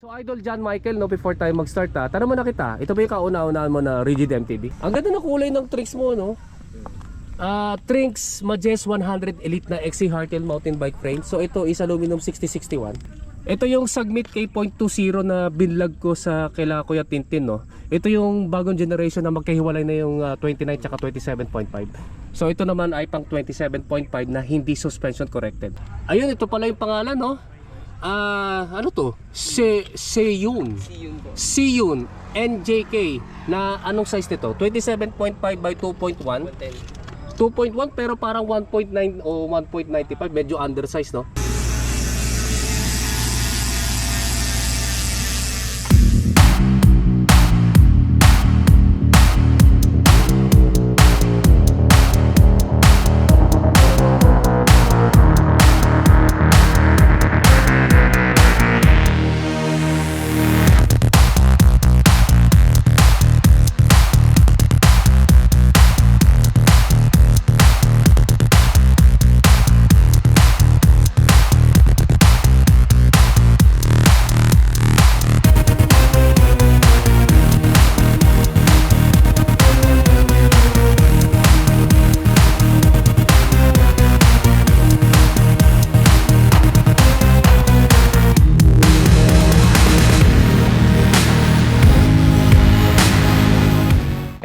So Idol John Michael, no, before tayo mag-start ha, tanong mo na kita, ito ba yung kauna-unahan mo na Rigid MTB? Ang ganda ng kulay ng Trinks mo, no? Ah, Trinks Majes 100 Elite na XC Hardtail mountain bike frame. So ito is aluminum 6061. Ito yung Sagmit K.20 na binlag ko sa kila Kuya Tintin, no? Ito yung bagong generation na magkahiwalay na yung ah, 29 tsaka 27.5. So ito naman ay pang 27.5 na hindi suspension corrected. Ayun, ito pala yung pangalan, no? Ah, ano to? Se Seyun. Yun po. Siyun NJK na anong size nito? 27.5 by 2.1. 110. 2.1 pero parang 1.9 o 1.95 medyo undersize no?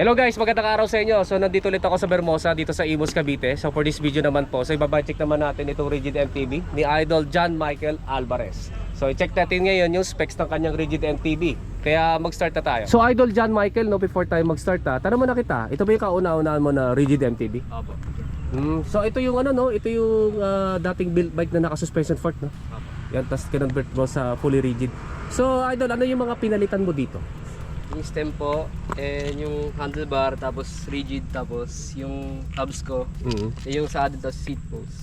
Hello guys, magandang araw sa inyo. So nandito ulit ako sa Bermosa dito sa Imus Cavite. So for this video naman po, so ibabudget naman natin itong Rigid MTB ni Idol John Michael Alvarez. So i-check natin ngayon yung specs ng kanyang Rigid MTB. Kaya mag-start na tayo. So Idol John Michael, no before tayo mag-start ha, tanong mo na kita, ito ba yung kauna-unahan mo na Rigid MTB? Opo. Mm, so ito yung ano no, ito yung ah, dating built bike na naka-suspension fork no. Yan tapos kinonvert mo sa fully rigid. So idol, ano yung mga pinalitan mo dito? Yung stem po, and yung handlebar, tapos rigid, tapos yung hubs ko, Mm. eh, yung sa atin, tapos seat post.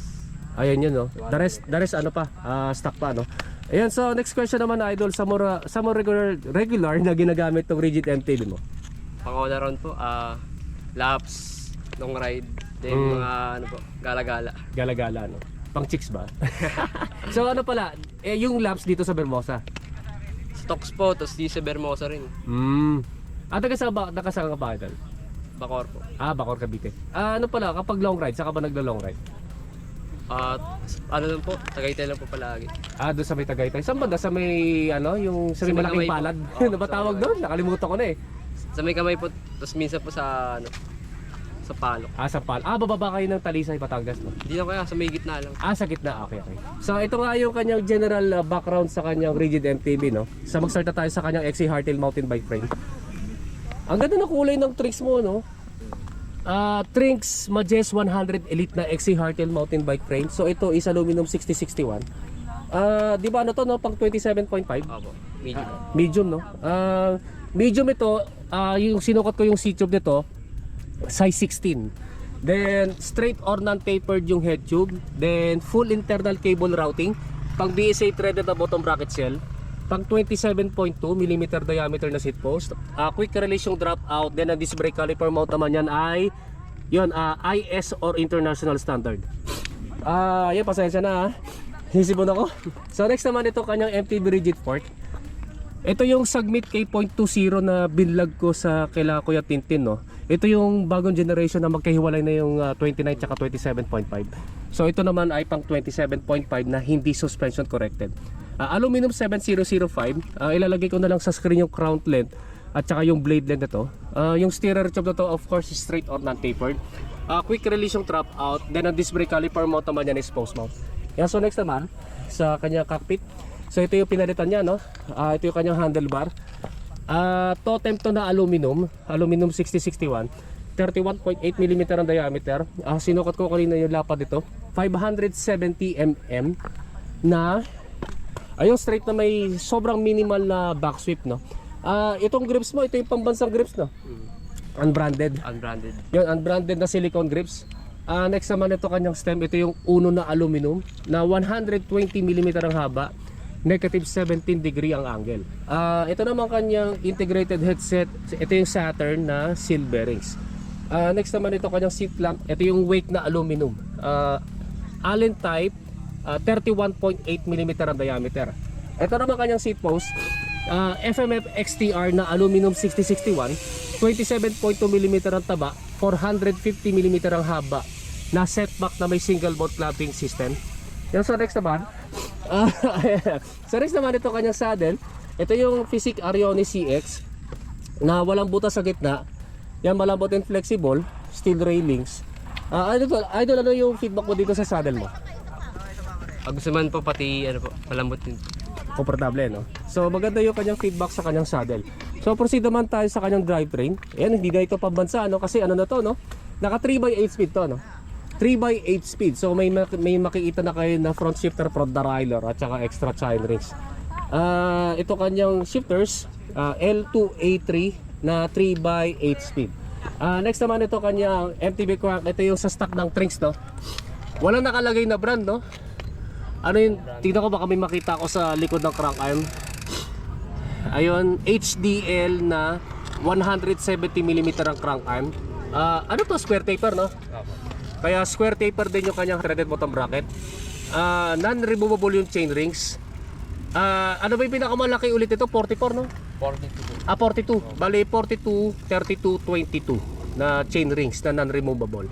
Ayan yun no. The rest, the rest ano pa, ah, stock pa no. Ayan, so next question naman idol, sa more, sa more regular, regular na ginagamit tong rigid MTB mo. Pang all around po, ah, laps, long ride, then Mm. mga ano po, gala-gala. Gala-gala no. Pang chicks ba? so ano pala, eh, yung laps dito sa Bermosa. Stocks po, tapos di sa Bermosa rin. Mm. Ah, taga sa ba, taga saan ka ba idol? Bacor po. Ah, Bacor Cavite. Ah, ano pala, kapag long ride, saka ba naglo-long ride? At ano lang po, Tagaytay lang po palagi. Ah, doon sa may Tagaytay. Saan banda? Sa may, ano, yung sa may Sa may malaking kamay po. palad. Oo, ano ba sa tawag doon? Nakalimutan ko na eh. Sa may kamay po, tapos minsan po sa ano, sa palo. Ah, sa pal. Ah, bababa kayo ng Talisay, Batangas, no? Hindi na kaya, sa may gitna lang. Ah, sa gitna. Okay, okay. So, ito nga yung kanyang general uh, background sa kanyang rigid MTB, no? So, mag-start na tayo sa kanyang XC Hardtail mountain bike frame. Ang ganda ng kulay ng Trinks mo, no? Ah, Trinks Majes 100 Elite na XC Hardtail mountain bike frame. So, ito is aluminum 6061. Ah, di ba ano to, no? Pang 27.5? Opo, medium po. Medium, no? Ah, medium ito, ah, yung sinukat ko yung C-tube nito, size 16. Then, straight or non-tapered yung head tube. Then, full internal cable routing. Pang BSA threaded na bottom bracket shell. Pang 27.2 mm diameter na seat post. Ah, quick release yung drop out. Then, ang disc brake caliper mount naman yan ay yun, ah, IS or international standard. Ah, yan, pasensya na ha. Hisibon ako. So, next naman ito kanyang MTB rigid fork. Ito yung Sagmit K.20 na binlag ko sa kila Kuya Tintin no. Ito yung bagong generation na magkahiwalay na yung ah, 29 tsaka 27.5. So ito naman ay pang 27.5 na hindi suspension corrected. Ah, aluminum 7005. Ah, ilalagay ko na lang sa screen yung crown length at saka yung blade length na to. Ah, yung steerer tube na to of course is straight or non-tapered. Ah, quick release yung trap out. Then ang disc brake caliper mount naman yan is post mount. Yan, so next naman sa kanya cockpit. So ito yung pinalitan niya no. Ah, ito yung kanyang handlebar. Ah, totem to na aluminum, aluminum 6061. 31.8 mm ang diameter. Ah, sinukat ko kanina yung lapad dito. 570 mm na ayong straight na may sobrang minimal na back sweep no. Ah, itong grips mo, ito yung pambansang grips no. Unbranded. Unbranded. Yun, unbranded na silicone grips. Ah, next naman ito kanyang stem, ito yung uno na aluminum na 120 mm ang haba, negative 17 degree ang angle. Ah, ito naman kanyang integrated headset, ito yung Saturn na seal bearings. Ah, next naman ito kanyang seat lamp, ito yung wake na aluminum. Ah, Allen type, ah, 31.8 mm ang diameter. Ito naman kanyang seat post. ah, FMF XTR na aluminum 6061, 27.2 mm ang taba, 450 mm ang haba, na setback na may single bolt clamping system. Yung sa next naman, ah, sa next naman ito kanyang saddle, ito yung Physic Arione CX na walang butas sa gitna. Yan malambot and flexible, steel railings. Ah, idol, idol, ano yung feedback mo dito sa saddle mo? Pag gusto man po pati ano po, malambot din. komportable no. So maganda yung kanyang feedback sa kanyang saddle. So proceed naman tayo sa kanyang drivetrain. Ayan, hindi na ito pambansa no kasi ano na to no. Naka 3x8 speed to no. 3x8 speed. So may may makikita na kayo na front shifter, front derailleur at saka extra chain rings. Ah, ito kanyang shifters ah, L2A3 na 3x8 speed. Ah, next naman ito kanyang MTB crank. Ito yung sa stock ng Trinks no. Walang nakalagay na brand no. Ano yun? Tignan ko baka may makita ko sa likod ng crank arm. Ayun, HDL na 170mm ang crank arm. Ah, ano to? Square taper, no? Kaya square taper din yung kanyang threaded bottom bracket. Ah, non-removable yung chain rings. Ah, ano ba yung pinakamalaki ulit ito? 44, no? 42 Ah, 42. Bali, 42, 32, 22 na chain rings na non-removable.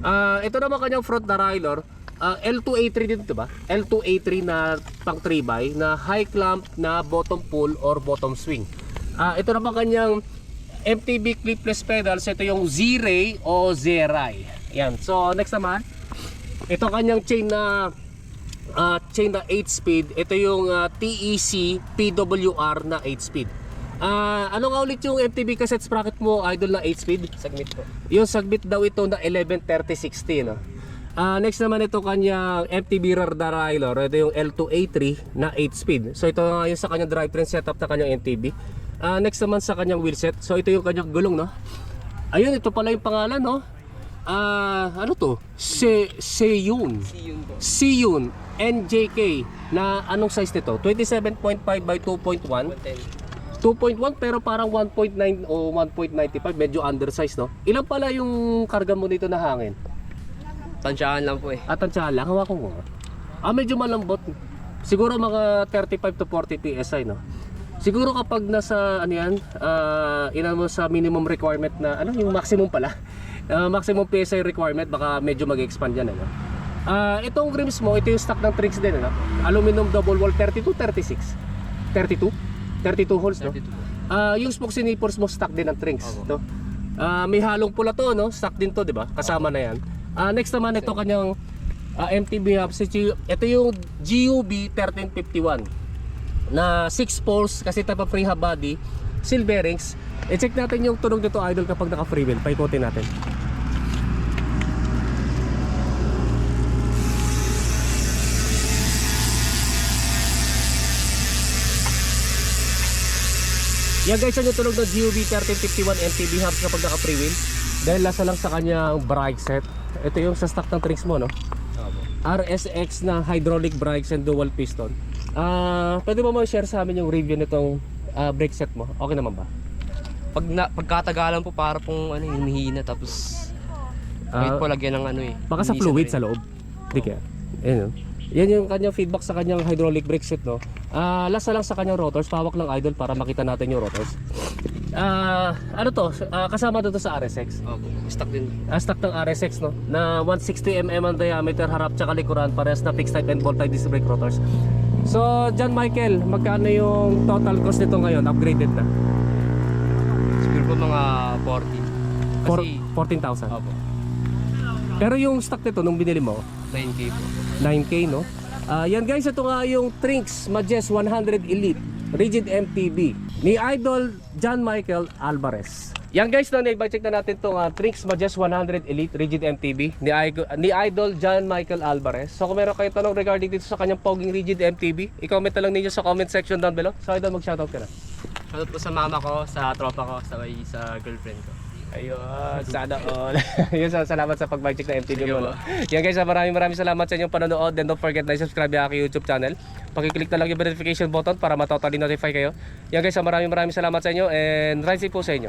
Ah, ito naman kanyang front derailleur. Ah, L2A3 dito, diba? L2A3 na pang 3x na high clamp na bottom pull or bottom swing. Ah, ito naman kanyang MTB clipless pedals. Ito yung Z-Ray o Z-Ray. Yan. So, next naman, ito kanyang chain na ah, chain na 8 speed. Ito yung ah, TEC PWR na 8 speed. Ah, ano nga ulit yung MTB cassette sprocket mo, idol na 8 speed? Submit po. Yung sagbit daw ito na 113060 no. Ah, next naman ito kanyang MTB rear derailleur. Ito yung L2A3 na 8 speed. So ito nga yung sa kanyang drivetrain setup na kanyang MTB. Ah, next naman sa kanyang wheelset. So ito yung kanyang gulong no. Ayun, ito pala yung pangalan no. Ah, ano to? Se Seyun. See yun po. NJK na anong size nito? 27.5 by 2.1 110. 2.1 pero parang 1.9 o 1.95 medyo undersize no ilan pala yung karga mo dito na hangin Tansyahan lang po eh. at ang tsala hawakan ko ah medyo malambot siguro mga 35 to 40 psi no siguro kapag nasa ano yan ah ina mo sa minimum requirement na ano yung maximum pala Ah, maximum PSI requirement baka medyo mag-expand yan ano Ah, itong rims mo, ito yung stock ng tricks din, ano? Aluminum double wall 32, 36. 32? 32 holes, no? 32 po. Ah, yung spokes and nippers mo stock din ng trinks, no? Ah, may halong pula to, no? Stock din to, 'di ba? Kasama na 'yan. Ah, next naman ito kanyang ah, MTB hub. Ito yung GUB 1351 na 6 poles kasi type of free hub body, seal bearings. I-check natin yung tunog nito idol kapag naka free wheel. Paikotin natin. Yan guys, yan yung tunog ng GUV 1351 MTB hubs kapag naka free wheel. Dahil lasa lang sa kanyang brake set. Ito yung sa stock ng tricks mo, no? Opo. RSX na hydraulic brakes and dual piston. Ah, pwede mo ma-share sa amin yung review nitong ah, brake set mo? Okay naman ba? Pag na, pagkatagalan po para pong ano humihina tapos Ah, kahit po lagyan ng ano eh. Baka sa fluid sa loob. Di kaya. Ayun, no? Yan yung kanyang feedback sa kanyang hydraulic brake set, no? Ah, lasa lang sa kanyang rotors. Pawak lang idol para makita natin yung rotors. Ah, ano to? Ah, kasama to, to sa RSX. Opo. Stock din. Ah, stock ng RSX, no? Na 160 mm ang diameter, harap tsaka likuran, parehas na fixed type and bolt type disc brake rotors. So, John Michael, magkano yung total cost nito ngayon? Upgraded na? Siguro po mga 40. For, Kasi 14,000. Opo. Pero yung stock nito nung binili mo, 9K po. 9K, no? Ah, yan guys, ito nga yung Trinks Majes 100 Elite Rigid MTB ni Idol John Michael Alvarez. Yan guys, no, na-check na natin itong uh, Trinks Majes 100 Elite Rigid MTB ni, I- ni Idol John Michael Alvarez. So kung meron kayong tanong regarding dito sa kanyang poging Rigid MTB, i-comment na lang ninyo sa comment section down below. So Idol, mag-shoutout ka na. Shoutout po sa mama ko, sa tropa ko, sa, sa girlfriend ko. Ayun, sana all. Yun, so, salamat sa pag-check na MTV Sige mo. No? Yan guys, maraming maraming salamat sa inyong panonood. And don't forget na subscribe yung aking YouTube channel. Pakiclick na lang yung notification button para matotally notify kayo. Yan guys, maraming maraming salamat sa inyo and ride safe po sa inyo.